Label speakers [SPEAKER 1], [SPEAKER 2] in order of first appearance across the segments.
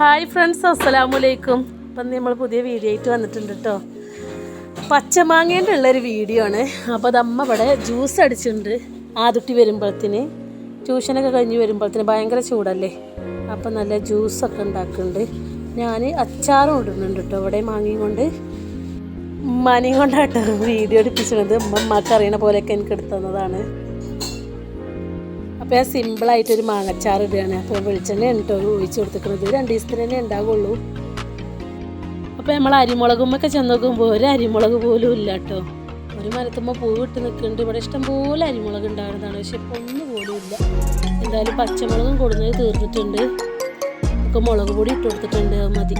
[SPEAKER 1] Hi friends അസ്സലാമു അലൈക്കും അപ്പം നമ്മൾ പുതിയ വീഡിയോ ആയിട്ട് വന്നിട്ടുണ്ട് കേട്ടോ പച്ചമാങ്ങേന്റെ ഉള്ളൊരു വീഡിയോ ആണ്. അപ്പോൾ അതമ്മ ഇവിടെ ജ്യൂസ് അടിച്ചിട്ടുണ്ട് ആതുട്ടി വരുമ്പോഴത്തിന്. ട്യൂഷനൊക്കെ കഴിഞ്ഞ് വരുമ്പോഴത്തിന് ഭയങ്കര ചൂടല്ലേ? അപ്പം നല്ല ജ്യൂസൊക്കെ ഉണ്ടാക്കുന്നുണ്ട്. ഞാൻ അച്ചാറും ഇടുന്നുണ്ട് കേട്ടോ ഇവിടെ മാങ്ങയും കൊണ്ട്. ഉമ്മാനെയും കൊണ്ടാട്ടോ വീഡിയോ എടുപ്പിച്ചിട്ടുണ്ട് ഉമ്മ പോലെയൊക്കെ എനിക്ക് എടുത്തുന്നതാണ് അപ്പോൾ ഞാൻ സിമ്പിളായിട്ടൊരു മാങ്ങച്ചാറ് ഇടുകയാണ്. അപ്പോൾ വെളിച്ചെണ്ണ കേട്ടോ ഒഴിച്ച് കൊടുത്തിരിക്കുന്നത് രണ്ട് ദിവസത്തിന് തന്നെ ഉണ്ടാവുള്ളൂ. അപ്പോൾ നമ്മൾ അരിമുളകുമൊക്കെ ചെന്ന് നോക്കുമ്പോൾ ഒരു അരിമുളക് പോലും ഇല്ല കേട്ടോ. ഒരു മരത്തുമ്പോൾ പൂവ് ഇട്ട് നിൽക്കുന്നുണ്ട്. ഇവിടെ ഇഷ്ടം പോലെ അരിമുളക് ഉണ്ടാകുന്നതാണ് പക്ഷെ ഇപ്പോൾ ഒന്നും പോലും ഇല്ല. എന്തായാലും പച്ചമുളകും കൊടുന്നത് തീർന്നിട്ടുണ്ട്. ഒക്കെ മുളക് പൊടി ഇട്ട് കൊടുത്തിട്ടുണ്ട്. മതി.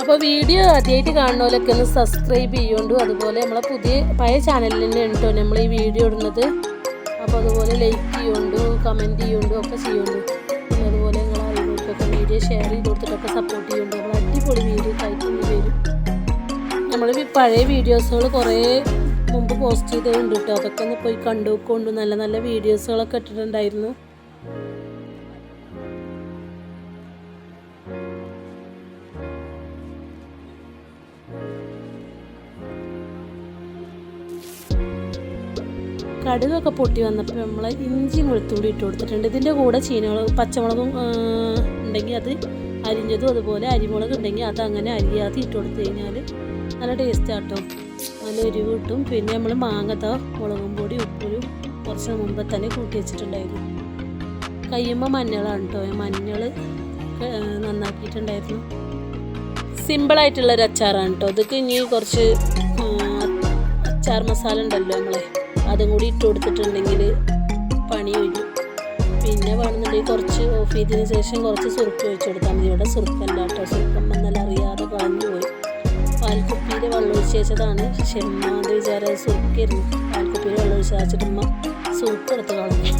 [SPEAKER 1] അപ്പോൾ വീഡിയോ ആദ്യമായിട്ട് കാണുന്നവരൊക്കെ ഒന്ന് സബ്സ്ക്രൈബ് ചെയ്യുകൊണ്ടും അതുപോലെ നമ്മളെ പുതിയ പഴയ ചാനലിൽ തന്നെ ഉണ്ടോ നമ്മൾ ഈ വീഡിയോ ഇടുന്നത്. അപ്പോൾ അതുപോലെ ലൈക്ക് ചെയ്യുന്നുണ്ട് കമന്റ് ചെയ്യുന്നുണ്ട് ഒക്കെ ചെയ്യുന്നുണ്ട്. പിന്നെ അതുപോലെ നിങ്ങൾ അറിയുന്നവർക്കൊക്കെ വീഡിയോ ഷെയർ ചെയ്ത് കൊടുത്തിട്ടൊക്കെ സപ്പോർട്ട് ചെയ്യുന്നുണ്ട്. നമ്മൾ അടിപൊളി വീഡിയോ ആയിട്ട് ഇനി വരും നമ്മൾ പഴയ വീഡിയോസുകൾ കുറേ മുമ്പ് പോസ്റ്റ് ചെയ്തിട്ടുണ്ട് കേട്ടോ. അതൊക്കെ ഒന്ന് പോയി കണ്ടു നോക്കൊണ്ട് നല്ല നല്ല വീഡിയോസുകളൊക്കെ ഇട്ടിട്ടുണ്ടായിരുന്നു. കടുകൊക്കെ പൊട്ടി വന്നപ്പോൾ നമ്മൾ ഇഞ്ചിയും വെളുത്തുള്ളി ഇട്ട് കൊടുത്തിട്ടുണ്ട്. ഇതിന്റെ കൂടെ ചീനമുളക് പച്ചമുളകും ഉണ്ടെങ്കിൽ അത് അരിഞ്ഞതും അതുപോലെ അരിമുളക് ഉണ്ടെങ്കിൽ അത് അങ്ങനെ അരിയാതെ ഇട്ട് കൊടുത്തു കഴിഞ്ഞാൽ നല്ല ടേസ്റ്റ് ആട്ടോ. നല്ല എരിവ് കിട്ടും. പിന്നെ നമ്മൾ മാങ്ങത്ത മുളകും പൊടി ഉപ്പൊരു കുറച്ച് മുമ്പ് തന്നെ കൂട്ടി വെച്ചിട്ടുണ്ടായിരുന്നു. കയ്യുമ്പോൾ മഞ്ഞളാണ് കേട്ടോ മഞ്ഞൾ നന്നാക്കിയിട്ടുണ്ടായിരുന്നു. സിമ്പിളായിട്ടുള്ളൊരു അച്ചാറാണ് കേട്ടോ ഇതൊക്കെ ഇനി കുറച്ച് അച്ചാർ മസാല ഉണ്ടല്ലോ നമ്മളെ. അതും കൂടി ഇട്ട് കൊടുത്തിട്ടുണ്ടെങ്കിൽ പണി ഒഴിയും പിന്നെ വേണമെന്നുണ്ടെങ്കിൽ കുറച്ച് ഓഫ് ചെയ്തതിന് ശേഷം കുറച്ച് സുറുക്ക് ഒഴിച്ചു കൊടുത്താൽ മതി. ഇവിടെ സുറുക്കല്ല കേട്ടോ. സുറുക്കം എന്നാൽ അറിയാതെ കളഞ്ഞു പോയി. പാൽക്കുപ്പിയിൽ വെള്ളം ഒഴിച്ച് വെച്ചതാണ്. പക്ഷെ വിചാരം അത് സുറുക്കായിരുന്നു. പാൽക്കുപ്പിയിൽ വെള്ളം ഒഴിച്ച് വെച്ചിട്ട് ഉമ്മ സുറുക്ക് എടുത്ത് കളഞ്ഞു.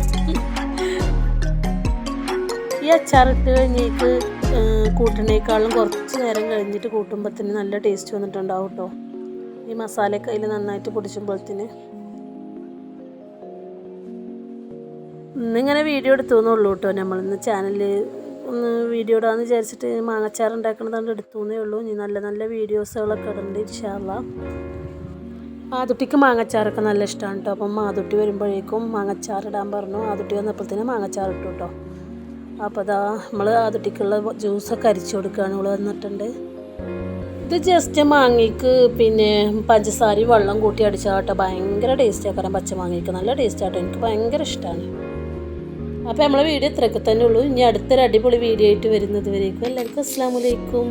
[SPEAKER 1] ഈ അച്ചാറിട്ട് കഴിഞ്ഞേക്ക് കൂട്ടണേക്കാളും കുറച്ച് നേരം കഴിഞ്ഞിട്ട് കൂട്ടുമ്പോഴത്തേന് നല്ല ടേസ്റ്റ് വന്നിട്ടുണ്ടാവും കേട്ടോ. ഈ മസാലയൊക്കെ അതിൽ നന്നായിട്ട് പൊടിച്ചുമ്പോഴത്തേന്. ഇന്നിങ്ങനെ വീഡിയോ എടുത്തു എന്നുള്ളൂ കേട്ടോ നമ്മളിന്ന് ചാനലിൽ ഒന്ന് വീഡിയോ ഇടാന്ന് വിചാരിച്ചിട്ട് മാങ്ങച്ചാർ ഉണ്ടാക്കണതാണ്ട് എടുത്തു എന്നേ ഉള്ളൂ. ഇനി നല്ല നല്ല വീഡിയോസുകളൊക്കെ ഇടുന്നുണ്ട് ഇൻഷാല്ല മാതുട്ടിക്ക് മാങ്ങച്ചാറൊക്കെ നല്ല ഇഷ്ടമാണ് കേട്ടോ അപ്പം മാതുട്ടി വരുമ്പോഴേക്കും മാങ്ങച്ചാർ ഇടാൻ പറഞ്ഞു. ആതുട്ടി വന്നപ്പോഴത്തേനും മാങ്ങച്ചാർ ഇട്ടു കേട്ടോ അപ്പോൾ അതാ നമ്മൾ ആതുട്ടിക്കുള്ള ജ്യൂസൊക്കെ അരിച്ചു കൊടുക്കുകയാണ് ഇവിടെ വന്നിട്ടുണ്ട്. ഇത് ജസ്റ്റ് മാങ്ങയ്ക്ക് പിന്നെ പഞ്ചസാരയും വെള്ളം കൂട്ടി അടിച്ചാൽ കേട്ടോ ഭയങ്കര ടേസ്റ്റ് ആക്കാൻ പച്ച പച്ചമാങ്ങയ്ക്ക് നല്ല ടേസ്റ്റ് ആട്ടോ എനിക്ക് ഭയങ്കര ഇഷ്ടമാണ് അപ്പോൾ നമ്മളെ വീഡിയോ ഇത്രയൊക്കെ തന്നെ ഉള്ളൂ. ഇനി അടുത്തൊരു അടിപൊളി വീഡിയോ ആയിട്ട് വരുന്നത് വരേക്കും. എല്ലാവർക്കും അസ്സാം വലൈക്കും